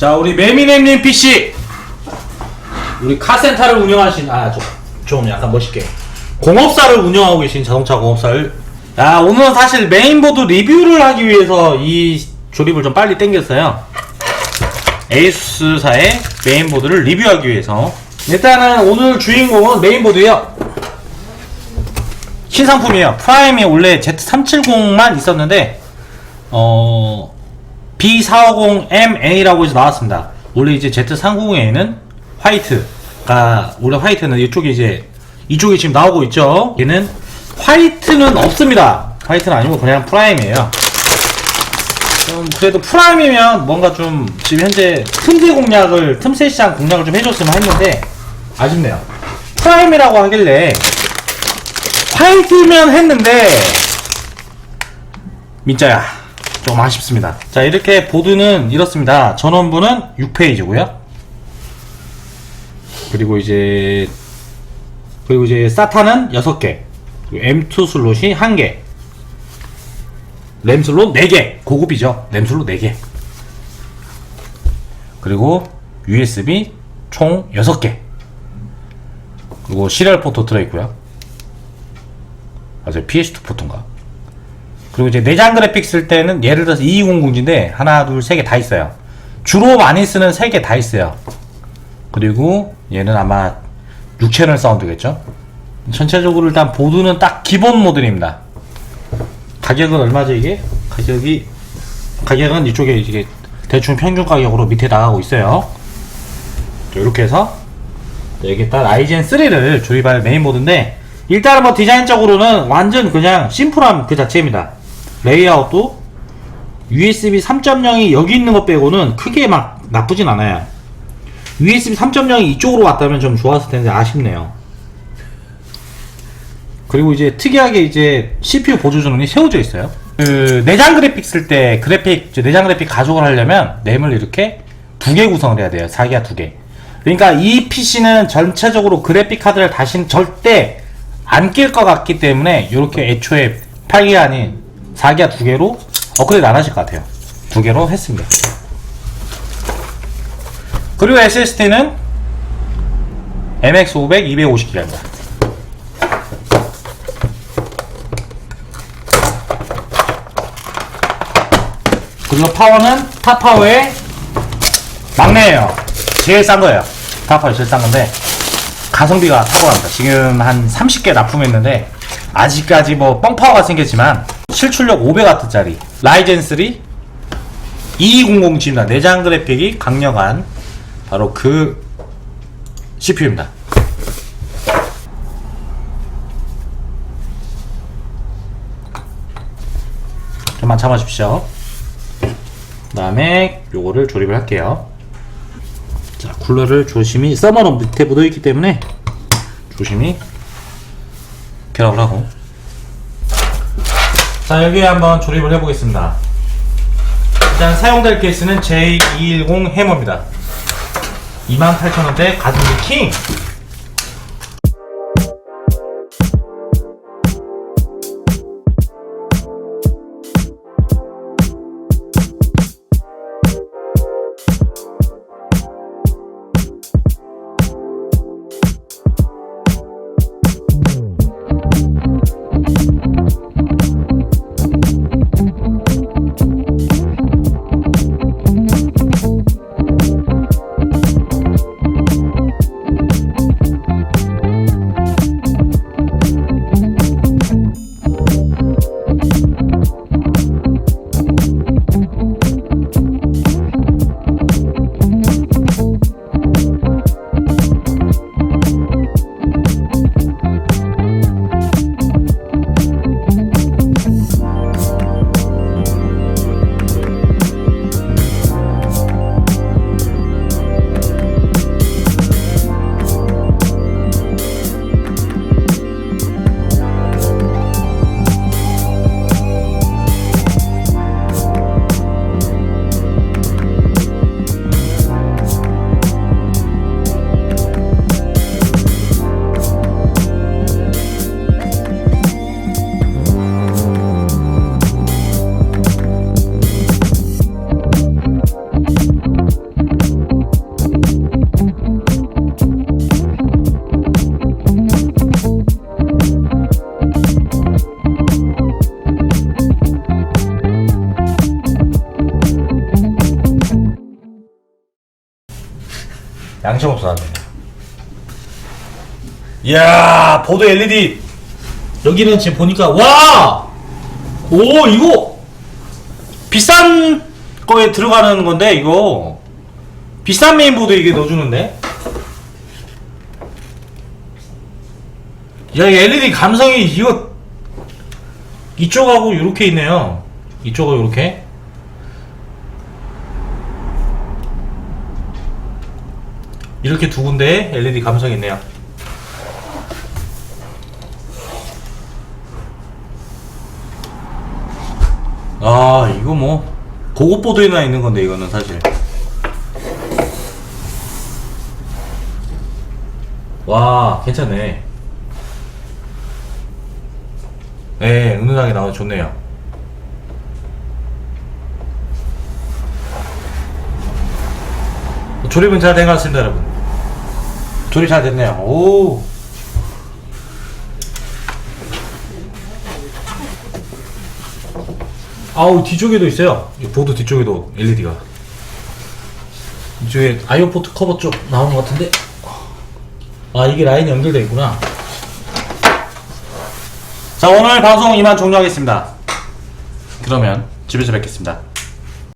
자, 우리 매미nem님 PC. 우리 카센터를 운영하신, 아, 좀, 좀 약간 멋있게. 공업사를 운영하고 계신 자동차 공업사를. 야, 오늘은 사실 메인보드 리뷰를 하기 위해서 이 조립을 좀 빨리 땡겼어요. 에이수사의 메인보드를 리뷰하기 위해서. 일단은 오늘 주인공은 메인보드예요. 신상품이에요. 프라임이 원래 Z370만 있었는데, 어, B450MA라고 해서 나왔습니다. 원래 이제 Z390A는 화이트가, 원래 화이트는 이쪽에 이제, 이쪽에 지금 나오고 있죠. 얘는 화이트는 없습니다. 화이트는 아니고 그냥 프라임이에요. 좀 그래도 프라임이면 뭔가 좀 지금 현재 틈새 공략을, 틈새 시장 공략을 좀 해줬으면 했는데, 아쉽네요. 프라임이라고 하길래, 화이트면 했는데, 민자야. 좀 아쉽습니다. 자, 이렇게 보드는 이렇습니다. 전원부는 6페이지고요. 그리고 이제 그리고 이제 사타는 6개. 그리고 M2 슬롯이 1개. 램 슬롯 4개. 고급이죠. 램 슬롯 4개. 그리고 USB 총 6개. 그리고 시리얼 포트 들어있고요. 맞아요. PS2 포트인가? 그리고 이제 내장 그래픽 쓸 때는 예를 들어서 2200G인데 하나 둘 세 개 다 있어요. 주로 많이 쓰는 세 개 다 있어요. 그리고 얘는 아마 6채널 사운드겠죠? 전체적으로 일단 보드는 딱 기본 모델입니다. 가격은 얼마죠 이게? 가격이 가격은 이쪽에 이게 대충 평균 가격으로 밑에 나가고 있어요. 이렇게 해서 여기다 라이젠 3를 조립할 메인보드인데 일단은 뭐 디자인적으로는 완전 그냥 심플한 그 자체입니다 레이아웃도 USB 3.0이 여기 있는 것 빼고는 크게 막 나쁘진 않아요. USB 3.0이 이쪽으로 왔다면 좀 좋았을 텐데 아쉽네요. 그리고 이제 특이하게 이제 CPU 보조 전원이 세워져 있어요. 그 내장 그래픽 쓸 때 그래픽 내장 그래픽 가족을 하려면 램을 이렇게 두 개 구성을 해야 돼요. 4기가 두 개. 그러니까 이 PC는 전체적으로 그래픽 카드를 다시는 절대 안 낄 것 같기 때문에 이렇게 애초에 8기가 아닌 4기가 두 개로 업그레이드 안 하실 것 같아요. 두 개로 했습니다. 그리고 SSD는 MX500 250기가입니다. 그리고 파워는 타파워의 막내예요. 제일 싼 거예요. 타파워 제일 싼 건데 가성비가 탁월합니다. 지금 한 30개 납품했는데 아직까지 뭐 뻥파워가 생겼지만 실출력 500W짜리 라이젠 3 2200G입니다. 내장 그래픽이 강력한 바로 그 CPU입니다. 좀만 참아주십시오. 그 다음에 요거를 조립을 할게요. 자, 쿨러를 조심히 서머는 밑에 묻어있기 때문에 조심히 결합을 하고 자 여기에 한번 조립을 해보겠습니다. 일단 사용될 케이스는 J210 해머입니다. 28,000원대 가성비 킹 양심 없어 나한테. 이야 보드 LED 여기는 지금 보니까 와! 오 이거 비싼 거에 들어가는 건데 이거 비싼 메인보드 이게 넣어주는데 야, 이 LED 감성이 이거 이쪽하고 이렇게 있네요. 이쪽하고 이렇게. 이렇게 두 군데 LED 감성이 있네요. 아, 이거 뭐 고급 보드에나 있는 건데 이거는 사실. 와, 괜찮네. 네, 은은하게 나와서 좋네요. 조립은 잘 된 것 같습니다, 여러분. 조립 잘 됐네요. 오. 아우, 뒤쪽에도 있어요. 이 보드 뒤쪽에도 LED가. 이쪽에 아이오포트 커버 쪽 나오는 것 같은데. 아, 이게 라인이 연결되어 있구나. 자 오늘 방송 이만 종료하겠습니다. 그러면 집에서 뵙겠습니다.